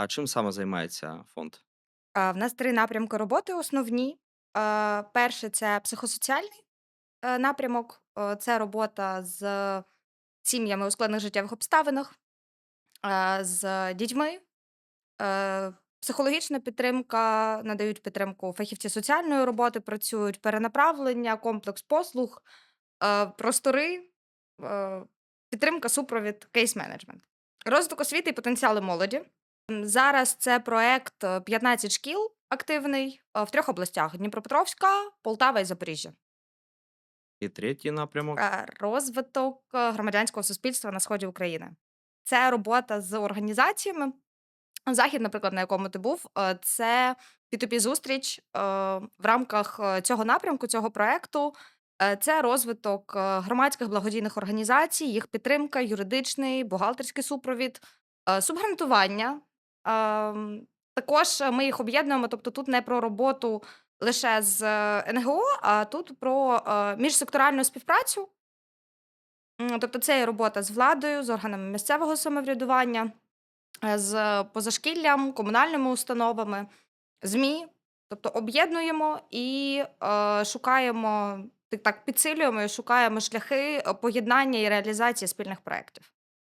А чим саме займається фонд? А, в нас 3 напрямки роботи основні. Е, перше- це психосоціальний, е, напрямок. Е, це робота з сім'ями у складних життєвих обставинах, е, з дітьми. Е, психологічна підтримка, надають підтримку фахівці соціальної роботи, працюють перенаправлення, комплекс послуг, е, простори, е, підтримка, супровід, кейс-менеджмент. Розвиток освіти і потенціали молоді. Зараз це проект, е, 15 шкіл активний, е, в 3 областях: Дніпропетровська, Полтава і Запоріжжя. І третій напрямок? Е, розвиток, е, громадянського суспільства на сході України. Це робота з організаціями. Захід, наприклад, на якому ти був, е, це P2P-зустріч, е, в рамках, е, цього напрямку, цього проекту. Е, це розвиток, е, громадських благодійних організацій, їх підтримка, юридичний, бухгалтерський супровід, е, субгрантування. Ем, також ми їх об'єднуємо, тобто тут не про роботу лише з е, НГО, а тут про, е, міжсекторальну співпрацю. Тобто це і робота з владою, з органами місцевого самоврядування, е, з позашкіллям, комунальними установами, ЗМІ. Тобто об'єднуємо і, е, шукаємо, так підсилюємо і шукаємо шляхи, е, поєднання і реалізації спільних проєктів.